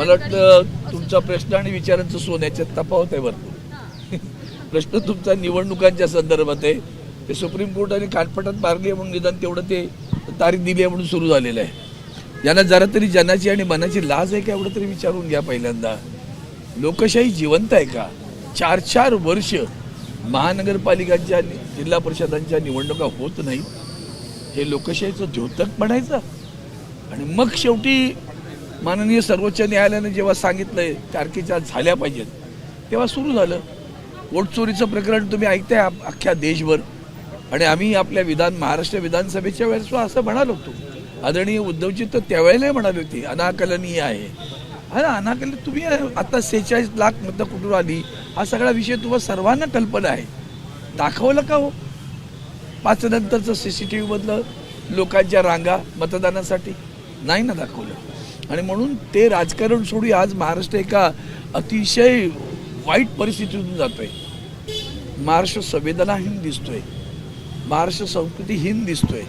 मला वाटतं तुमचा प्रश्न आणि विचारांचं सोन्याच्यात तफावत आहे भरपूर. प्रश्न तुमचा निवडणुकांच्या संदर्भात आहे. ते सुप्रीम कोर्टाने कानपटात मारली आहे म्हणून निदान तेवढं ते तारीख दिली आहे म्हणून सुरू झालेलं आहे. यांना जरा तरी जनाची आणि मनाची लाज आहे का एवढं तरी विचारून घ्या पहिल्यांदा. लोकशाही जिवंत आहे का? चार चार वर्ष महानगरपालिकांच्या जिल्हा परिषदांच्या निवडणुका होत नाहीत. हे लोकशाहीचं द्योतक म्हणायचं. आणि मग शेवटी माननीय सर्वोच्च न्यायालयानं जेव्हा सांगितलंय तारखेच्या झाल्या पाहिजेत तेव्हा सुरू झालं. पोटचोरीचं प्रकरण तुम्ही ऐकताय अख्ख्या देशभर. आणि आम्ही आपल्या विधान महाराष्ट्र विधानसभेच्या वेळेस असं म्हणालो होतो. आदरणीय उद्धवजी तर त्यावेळेला म्हणाले होते अनाकलनीय आहे. अरे अनाकलन तुम्ही आता सेहेचाळीस लाख मतं कुठून आली? हा सगळा विषय तुम्हाला सर्वांना कल्पना आहे. दाखवलं का हो? पाच नंतरचं सी सी टी व्हीमधलं लोकांच्या रांगा मतदानासाठी? नाही ना दाखवलं. आणि म्हणून ते राजकारण सोडून आज महाराष्ट्र एका अतिशय वाईट परिस्थितीतून जातोय. महाराष्ट्र संवेदनाहीन दिसतोय. महाराष्ट्र संस्कृतीहीन दिसतोय.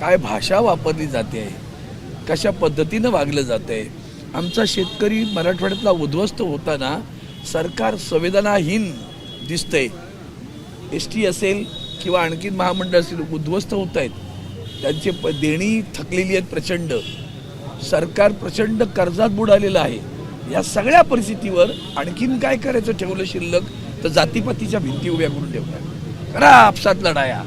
काय भाषा वापरली जाते? आहे कशा पद्धतीनं वागलं जातं? आहे आमचा शेतकरी मराठवाड्यातला उद्ध्वस्त होताना सरकार संवेदनाहीन दिसतंय. एस टी असेल किंवा आणखी महामंडळ असेल उद्ध्वस्त होत आहेत. त्यांची प देणी थकलेली आहेत प्रचंड. सरकार प्रचंड कर्जात बुडालेलं आहे. या सगळ्या परिस्थितीवर आणखीन काय करायचं ठेवलं शिल्लक? तर जातीपातीच्या भिंती उभ्या करून ठेवल्या. करा आपसात लढाया.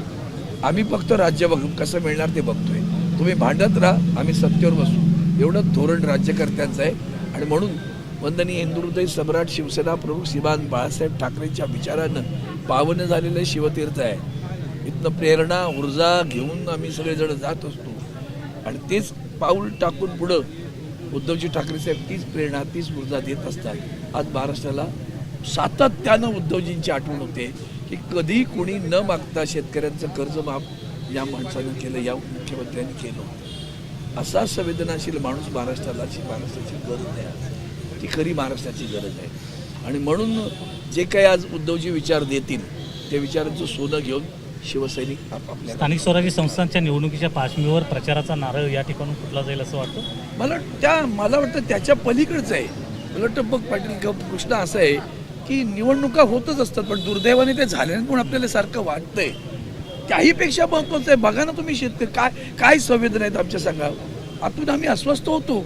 आम्ही फक्त राज्य बघ कसं मिळणार ते बघतोय. तुम्ही भांडत राहा आम्ही सत्तेवर बसू. एवढं धोरण राज्यकर्त्यांचं आहे. आणि म्हणून वंदनीय हिंदुहृदय सम्राट शिवसेना प्रमुख श्रीमान बाळासाहेब ठाकरेंच्या विचारानं पावन झालेलं शिवतीर्थ आहे. इथनं प्रेरणा ऊर्जा घेऊन आम्ही सगळेजण जात असतो. आणि तेच पाऊल टाकून पुढं उद्धवजी ठाकरे साहेब तीच प्रेरणा तीच ऊर्जा देत असतात. आज महाराष्ट्राला सातत्यानं उद्धवजींची आठवण होते की कधी कोणी न मागता शेतकऱ्यांचं कर्ज माफ या माणसानं केलं या मुख्यमंत्र्यांनी केलं असा संवेदनाशील माणूस महाराष्ट्राला महाराष्ट्राची गरज आहे. ती खरी महाराष्ट्राची गरज आहे. आणि म्हणून जे काही आज उद्धवजी विचार देतील त्या विचारांचं सोनं घेऊन शिवसैनिक आपापल्या स्थानिक स्वराज्य संस्थांच्या निवडणुकीच्या पार्श्वभूमीवर प्रचाराचा नारळ या ठिकाणून फुटला जाईल असं वाटतं? मला त्या मला वाटतं त्याच्या पलीकडचं आहे. मला वाटतं बघ पाटील प्रश्न असा आहे की निवडणुका होतच असतात पण दुर्दैवाने ते झाल्याने पण आपल्याला सारखं वाटतंय. त्याहीपेक्षा महत्वाचं आहे बघा ना तुम्ही शेतकरी काय काय संवेदना आहेत आमच्या सांगा आतून आम्ही अस्वस्थ होतो.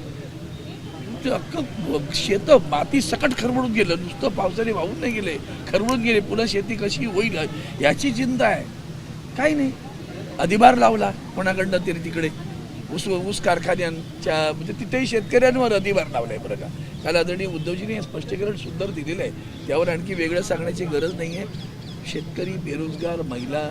ते अख्खं शेत माती सकट खरवडून गेलं नुसतं पावसाने वाहून नाही गेले खरवडून गेले पुन्हा शेती कशी होईल याची चिंता आहे. काही नाही. अधिभार लावला कोणाकडनं तरी तिकडे. ऊस ऊस कारखान्यांच्या म्हणजे तिथेही शेतकऱ्यांवर अधिभार लावलाय बरं का. काल आदरणीय उद्धवजीने हे स्पष्टीकरण सुंदर दिलेलं आहे. त्यावर आणखी वेगळं सांगण्याची गरज नाही आहे शेतकरी बेरोजगार महिला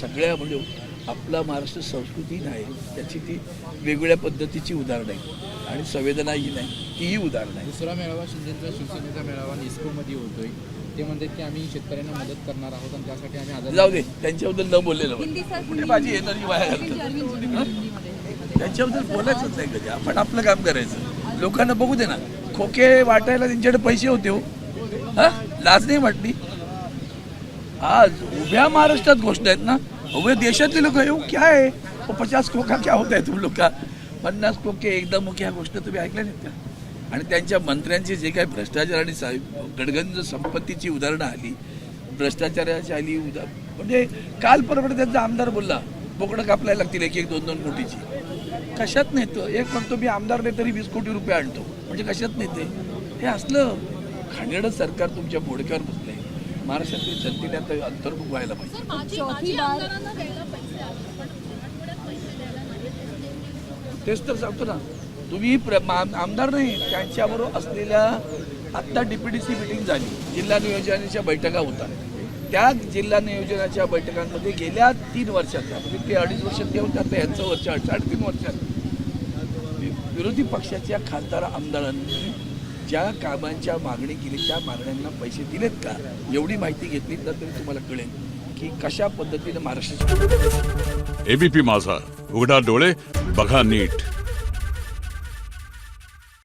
सगळ्या म्हणजे आपला महाराष्ट्र संस्कृती नाही. त्याची ती वेगवेगळ्या पद्धतीची उदाहरणं आहे आणि संवेदनाही नाही. तीही उदाहरणं आहे दुसरा मेळावा शिंदेचा शिवसेनेचा मेळावा निस्कोमध्ये होतोय. ते म्हणतात की आम्ही शेतकऱ्यांना मदत करणार आहोत आणि त्यासाठी आम्ही आदर जाऊ दे त्यांच्याबद्दल न बोललेलं बरं. कुठे माझी एनर्जी वाया घालतो त्यांच्याबद्दल बोलायचंच नाही कधी. आपण आपलं काम करायचं. लोकांना बघू दे ना. खोके वाटायला त्यांच्याकडे पैसे होते हो. हा? लाज नाही वाटली? आज उभ्या महाराष्ट्रात गोष्ट आहेत ना. उभ्या देशातले लोक येऊ क्या आहे? पचास खोका क्या होत आहे तुम लोक? का पन्नास खोके एकदम ह्या गोष्ट तुम्ही ऐकल्या नाहीत का? आणि त्यांच्या मंत्र्यांचे जे काही भ्रष्टाचार आणि गडगंज संपत्तीची उदाहरणं आली भ्रष्टाचाराची आली उदा म्हणजे काल परवडे त्यांचा आमदार बोलला बोकडं कापलायला लागतील एक एक दोन दोन कोटीची. कशात नाही तो एक म्हणतो मी आमदार नाही तरी वीस कोटी रुपये आणतो. म्हणजे कशात नाही ते हे असलं खाणेडं सरकार तुमच्या मोडक्यावर बसलंय. महाराष्ट्रातील जनतेने आता अंतर्मुख व्हायला पाहिजे. तेच तर सांगतो ना. तुम्ही प्र- मा- आमदार नाही त्यांच्याबरोबर असलेल्या आत्ता डीपीडीसी मिटिंग झाली. जिल्हा नियोजनाच्या बैठका होतात त्या जिल्हा नियोजनाच्या बैठकांमध्ये गेल्या तीन वर्षाच्या म्हणजे ते अडीच वर्षात ते होतात तर यांचं वर्ष साडेतीन वर्षात. विरोधी पक्षाच्या खासदार आमदारांनी ज्या कामांच्या मागणी केली त्या मागण्यांना पैसे दिलेत का? एवढी माहिती घेतली तर तरी तुम्हाला कळेल की कशा पद्धतीनं महाराष्ट्राची एबीपी माझा उघडा डोळे बघा नीट.